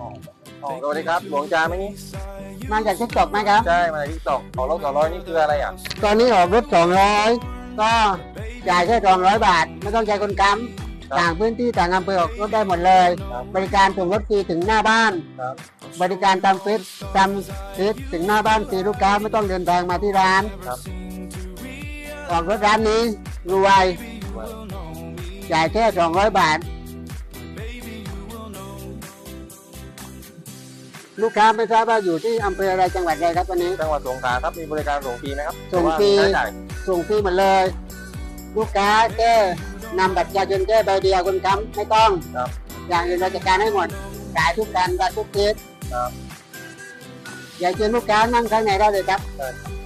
อ๋อสวัสดีครับ หลวงจาไหมนี่มาจากทิกตอกไหมครับใช่มาจากทิกตอกของรถสองร้อยนี่คืออะไรอะตอนนี้ออกรถสองร้อยก็จ่ายแค่สองร้อยบาท ไม่ต้องใช้คนค้ครับำต่างพื้นที่ต่างอำเภอออกรถได้หมดเลยครับบริการส่งรถฟรีถึงหน้าบ้านครับบริการตามเฟซตามเฟซถึงหน้าบ้านฟรีลูกค้าไม่ต้องเดินทางมาที่ร้านครับออกรถร้านนี้รวยจ่ายแค่สองร้อยบาท ลูกค้าไม่ทราบว่าอยู่ที่อำเภออะไรจังหวัดอะไรครับวันนี้ จังหวัดสงขลาครับมีบริการส่งฟรีไหมครับส่งฟรีหอว่ามีค่าใช้จ่ายส่งฟรีหมดเลย ลูกค้าแค่นำบัตรประชาชนแค่ใบเดียวคนค้ำไม่ต้อง ครับ อย่างอื่นเราจัดการให้หมดจ่ายทุกการการทุกเคสครับ อยากเชิญลูกค้านั่งข้างในได้เลยครับ ได้ครับ